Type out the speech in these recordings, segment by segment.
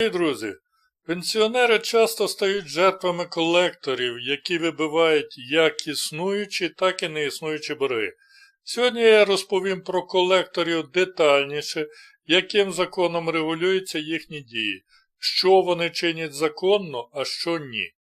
Друзі, пенсіонери часто стають жертвами колекторів, які вибивають як існуючі, так і неіснуючі борги. Сьогодні я розповім про колекторів детальніше, яким законом регулюються їхні дії, що вони чинять законно, а що ні.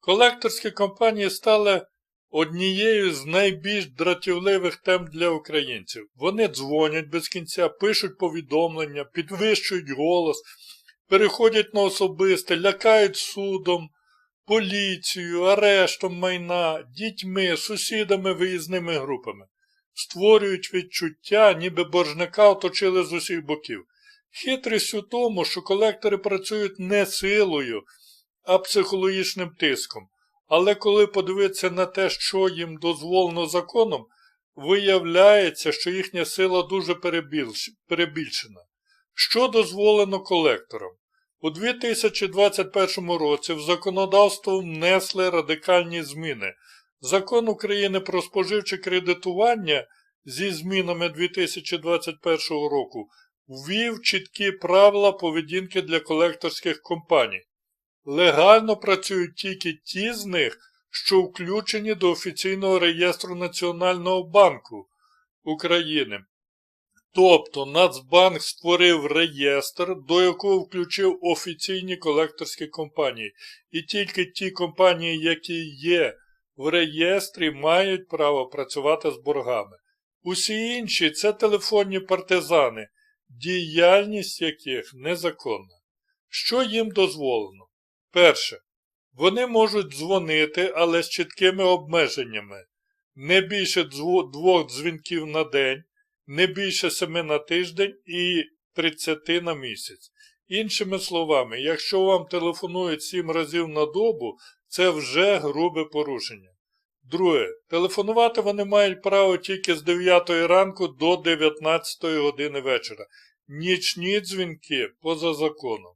Колекторські компанії стали однією з найбільш дратівливих тем для українців. Вони дзвонять без кінця, пишуть повідомлення, підвищують голос, переходять на особисте, лякають судом, поліцією, арештом майна, дітьми, сусідами, виїзними групами. Створюють відчуття, ніби боржника оточили з усіх боків. Хитрість у тому, що колектори працюють не силою, а психологічним тиском. Але коли подивитися на те, що їм дозволено законом, виявляється, що їхня сила дуже перебільшена. Що дозволено колекторам? У 2021 році в законодавство внесли радикальні зміни. Закон України про споживче кредитування зі змінами 2021 року ввів чіткі правила поведінки для колекторських компаній. Легально працюють тільки ті з них, що включені до офіційного реєстру Національного банку України. Тобто Нацбанк створив реєстр, до якого включив офіційні колекторські компанії. І тільки ті компанії, які є в реєстрі, мають право працювати з боргами. Усі інші це телефонні партизани, діяльність яких незаконна. Що їм дозволено? Перше. Вони можуть дзвонити, але з чіткими обмеженнями. Не більше двох дзвінків на день, не більше семи на тиждень і 30 на місяць. Іншими словами, якщо вам телефонують 7 разів на добу, це вже грубе порушення. Друге. Телефонувати вони мають право тільки з 9 ранку до 19 години вечора. Нічні дзвінки поза законом.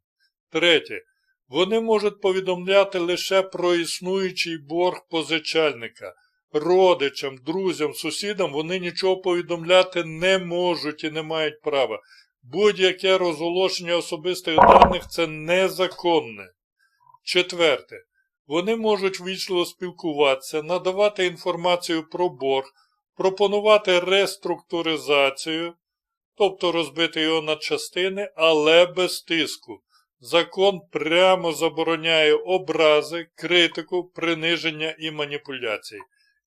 Третє. Вони можуть повідомляти лише про існуючий борг позичальника. Родичам, друзям, сусідам вони нічого повідомляти не можуть і не мають права. Будь-яке розголошення особистих даних це незаконне. Четверте. Вони можуть вічливо спілкуватися, надавати інформацію про борг, пропонувати реструктуризацію, тобто розбити його на частини, але без тиску. Закон прямо забороняє образи, критику, приниження і маніпуляції.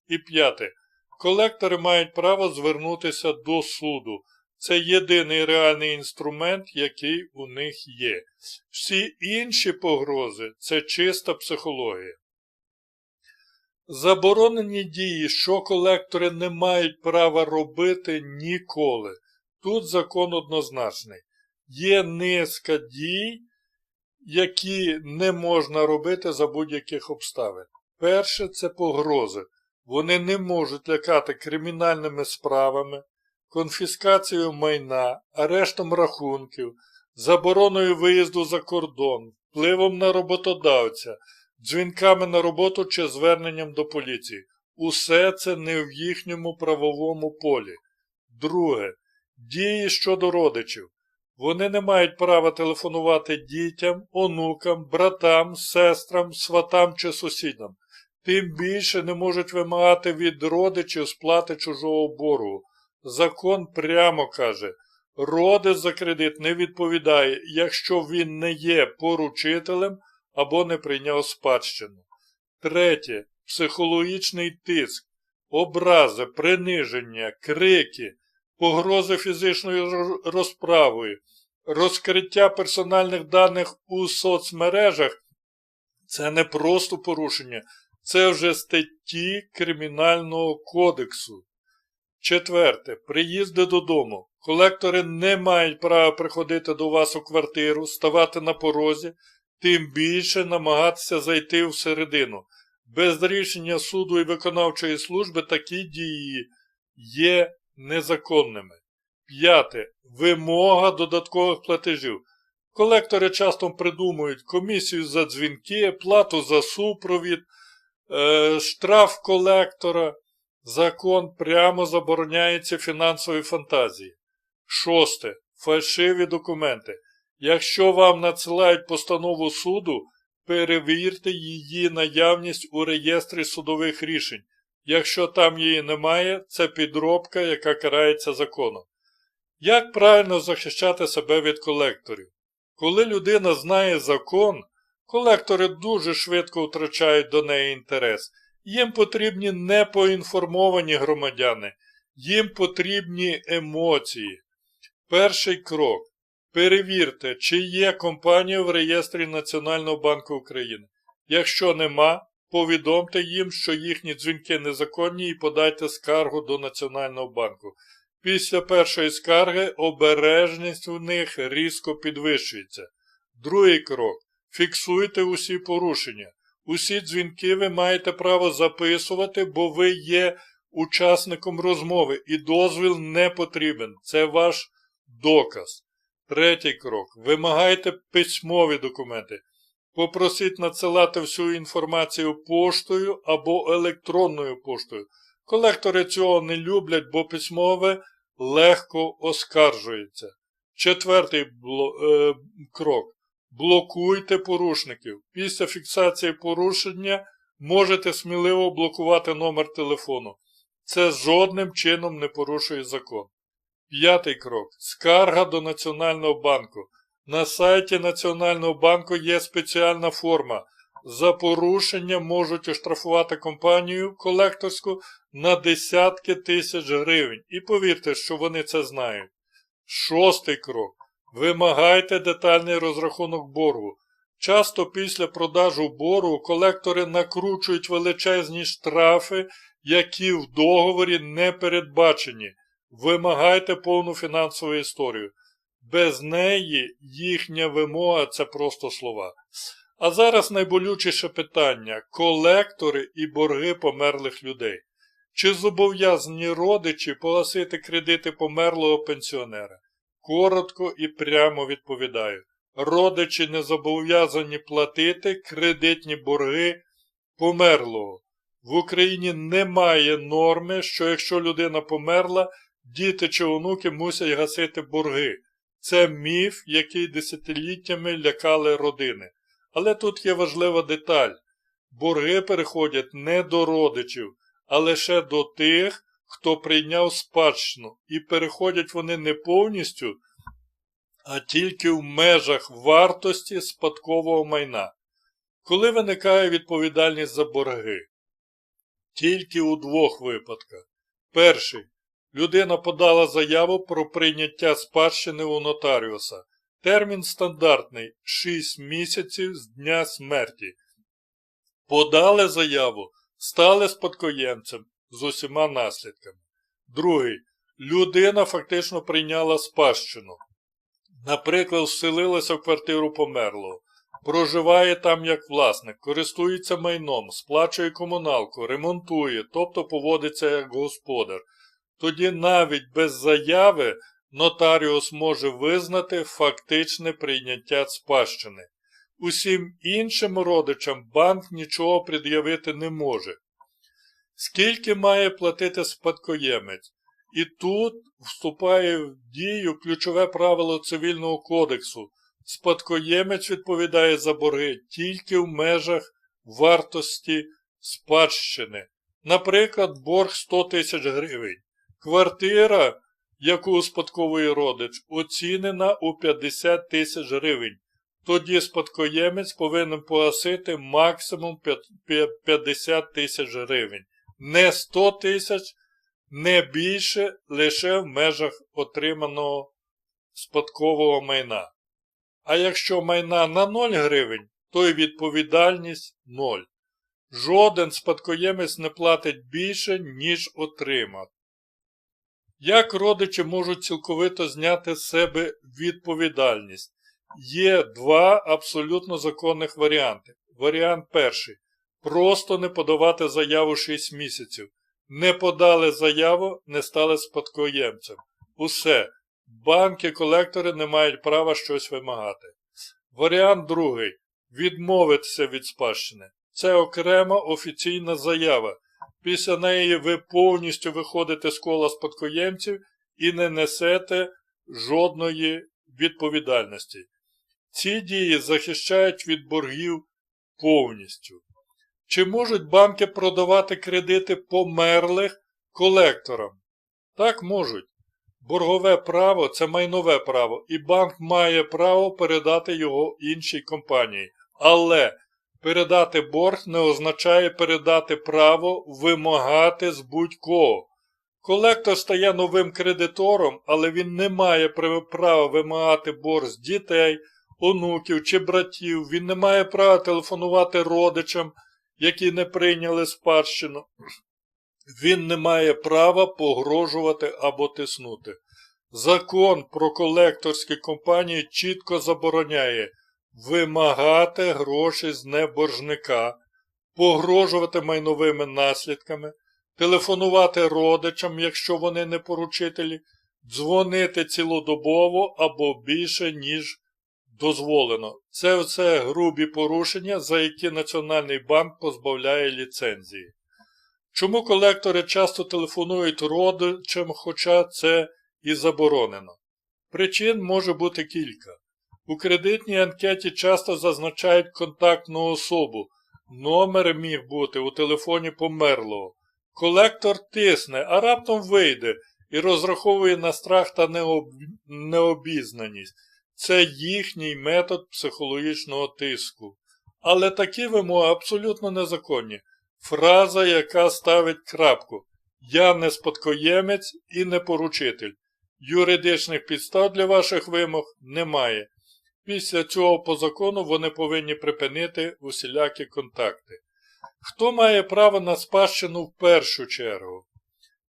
І п'яте. Колектори мають право звернутися до суду. Це єдиний реальний інструмент, який у них є. Всі інші погрози це чиста психологія. Заборонені дії, що колектори не мають права робити ніколи. Тут закон однозначний. Є низка дій, які не можна робити за будь-яких обставин. Перше це погрози. Вони не можуть лякати кримінальними справами, конфіскацією майна, арештом рахунків, забороною виїзду за кордон, впливом на роботодавця, дзвінками на роботу чи зверненням до поліції. Усе це не в їхньому правовому полі. Друге. Дії щодо родичів. Вони не мають права телефонувати дітям, онукам, братам, сестрам, сватам чи сусідам. Тим більше не можуть вимагати від родичів сплати чужого боргу. Закон прямо каже, родич за кредит не відповідає, якщо він не є поручителем або не прийняв спадщину. Третє. Психологічний тиск, образи, приниження, крики, погрози фізичною розправою, розкриття персональних даних у соцмережах це не просто порушення, це вже статті Кримінального кодексу. Четверте. Приїзди додому. Колектори не мають права приходити до вас у квартиру, ставати на порозі, тим більше намагатися зайти всередину. Без рішення суду і виконавчої служби такі дії є незаконними. П'яте. Вимога додаткових платежів. Колектори часто придумують комісію за дзвінки, плату за супровід, е, штраф колектора. Закон прямо забороняє ці фантазії. Шосте. Фальшиві документи. Якщо вам надсилають постанову суду, перевірте її наявність у реєстрі судових рішень. Якщо там її немає, це підробка, яка карається законом. Як правильно захищати себе від колекторів? Коли людина знає закон, колектори дуже швидко втрачають до неї інтерес. Їм потрібні непоінформовані громадяни, їм потрібні емоції. Перший крок. Перевірте, чи є компанія в реєстрі Національного банку України. Якщо нема, повідомте їм, що їхні дзвінки незаконні і подайте скаргу до Національного банку. Після першої скарги обережність у них різко підвищується. Другий крок. Фіксуйте усі порушення. Усі дзвінки ви маєте право записувати, бо ви є учасником розмови і дозвіл не потрібен. Це ваш доказ. Третій крок. Вимагайте письмові документи. Попросіть надсилати всю інформацію поштою або електронною поштою. Колектори цього не люблять, бо письмове легко оскаржується. Четвертий е, крок. Блокуйте порушників. Після фіксації порушення можете сміливо блокувати номер телефону. Це жодним чином не порушує закон. П'ятий крок. Скарга до Національного банку. На сайті Національного банку є спеціальна форма. За порушення можуть оштрафувати компанію колекторську на десятки тисяч гривень. І повірте, що вони це знають. Шостий крок. Вимагайте детальний розрахунок боргу. Часто після продажу боргу колектори накручують величезні штрафи, які в договорі не передбачені. Вимагайте повну фінансову історію. Без неї їхня вимога це просто слова. А зараз найболючіше питання колектори і борги померлих людей. Чи зобов'язані родичі погасити кредити померлого пенсіонера? Коротко і прямо відповідаю. Родичі не зобов'язані платити кредитні борги померлого. В Україні немає норми, що якщо людина померла, діти чи онуки мусять гасити борги. Це міф, який десятиліттями лякали родини. Але тут є важлива деталь. Борги переходять не до родичів, а лише до тих, хто прийняв спадщину, і переходять вони не повністю, а тільки в межах вартості спадкового майна. Коли виникає відповідальність за борги? Тільки у двох випадках. Перший. Людина подала заяву про прийняття спадщини у нотаріуса. Термін стандартний 6 місяців з дня смерті. Подали заяву, стали спадкоємцем з усіма наслідками. Другий. Людина фактично прийняла спадщину. Наприклад, вселилася в квартиру померлого. Проживає там як власник, користується майном, сплачує комуналку, ремонтує, тобто поводиться як господар. Тоді навіть без заяви нотаріус може визнати фактичне прийняття спадщини. Усім іншим родичам банк нічого пред'явити не може. Скільки має платити спадкоємець? І тут вступає в дію ключове правило цивільного кодексу. Спадкоємець відповідає за борги тільки в межах вартості спадщини. Наприклад, борг 100 тисяч гривень. Квартира, яку успадковує родич, оцінена у 50 тисяч гривень. Тоді спадкоємець повинен погасити максимум 50 тисяч гривень. Не 100 тисяч, не більше лише в межах отриманого спадкового майна. А якщо майна на 0 гривень, то й відповідальність 0. Жоден спадкоємець не платить більше, ніж отримав. Як родичі можуть цілковито зняти з себе відповідальність? Є два абсолютно законних варіанти. Варіант перший. Просто не подавати заяву 6 місяців. Не подали заяву, не стали спадкоємцем. Усе. Банки-колектори не мають права щось вимагати. Варіант другий. Відмовитися від спадщини. Це окрема офіційна заява. Після неї ви повністю виходите з кола спадкоємців і не несете жодної відповідальності. Ці дії захищають від боргів повністю. Чи можуть банки продавати кредити померлих колекторам? Так можуть. Боргове право це майнове право, і банк має право передати його іншій компанії. Але передати борг не означає передати право вимагати з будь-кого. Колектор стає новим кредитором, але він не має права вимагати борг з дітей, онуків чи братів, він не має права телефонувати родичам, які не прийняли спадщину. Він не має права погрожувати або тиснути. Закон про колекторські компанії чітко забороняє вимагати гроші з неборжника, погрожувати майновими наслідками, телефонувати родичам, якщо вони не поручителі, дзвонити цілодобово або більше, ніж дозволено. Це все грубі порушення, за які Національний банк позбавляє ліцензії. Чому колектори часто телефонують родичам, хоча це і заборонено? Причин може бути кілька. У кредитній анкеті часто зазначають контактну особу. Номер міг бути у телефоні померлого. Колектор тисне, а раптом вийде і розраховує на страх та необ... необізнаність. Це їхній метод психологічного тиску. Але такі вимоги абсолютно незаконні. Фраза, яка ставить крапку Я не спадкоємець і не поручитель. Юридичних підстав для ваших вимог немає. Після цього по закону вони повинні припинити усілякі контакти. Хто має право на спадщину в першу чергу?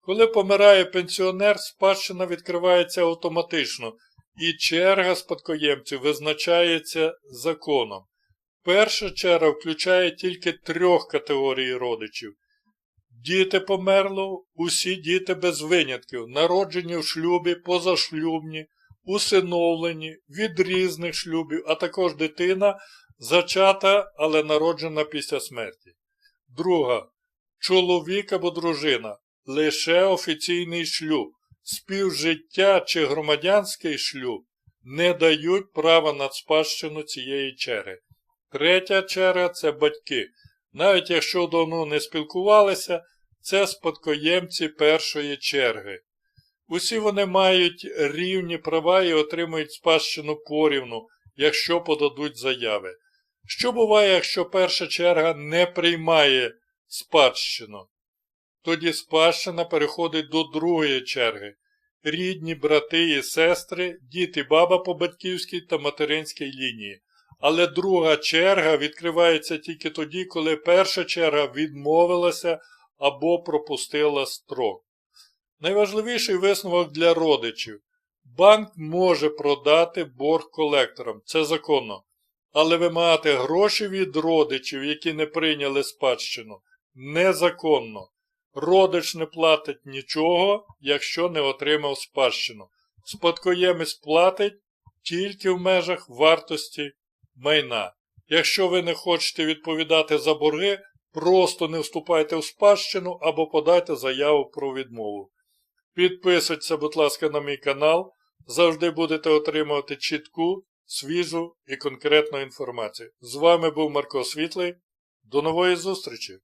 Коли помирає пенсіонер, спадщина відкривається автоматично, і черга спадкоємців визначається законом. Перша черга включає тільки трьох категорій родичів. Діти померло, усі діти без винятків, народжені в шлюбі, позашлюбні, усиновлені, від різних шлюбів, а також дитина, зачата, але народжена після смерті. Друга. Чоловік або дружина. Лише офіційний шлюб, співжиття чи громадянський шлюб не дають права на спадщину цієї черги. Третя черга це батьки. Навіть якщо давно не спілкувалися, це спадкоємці першої черги. Усі вони мають рівні права і отримують спадщину порівну, якщо подадуть заяви. Що буває, якщо перша черга не приймає спадщину? Тоді спадщина переходить до другої черги. Рідні брати і сестри, діти баба по батьківській та материнській лінії. Але друга черга відкривається тільки тоді, коли перша черга відмовилася або пропустила строк. Найважливіший висновок для родичів. Банк може продати борг колекторам, це законно. Але вимагати гроші від родичів, які не прийняли спадщину, незаконно. Родич не платить нічого, якщо не отримав спадщину. Спадкоємець платить тільки в межах вартості майна. Якщо ви не хочете відповідати за борги, просто не вступайте в спадщину або подайте заяву про відмову. Підписуйтесь, будь ласка, на мій канал. Завжди будете отримувати чітку, свіжу і конкретну інформацію. З вами був Марко Світлий. До нової зустрічі!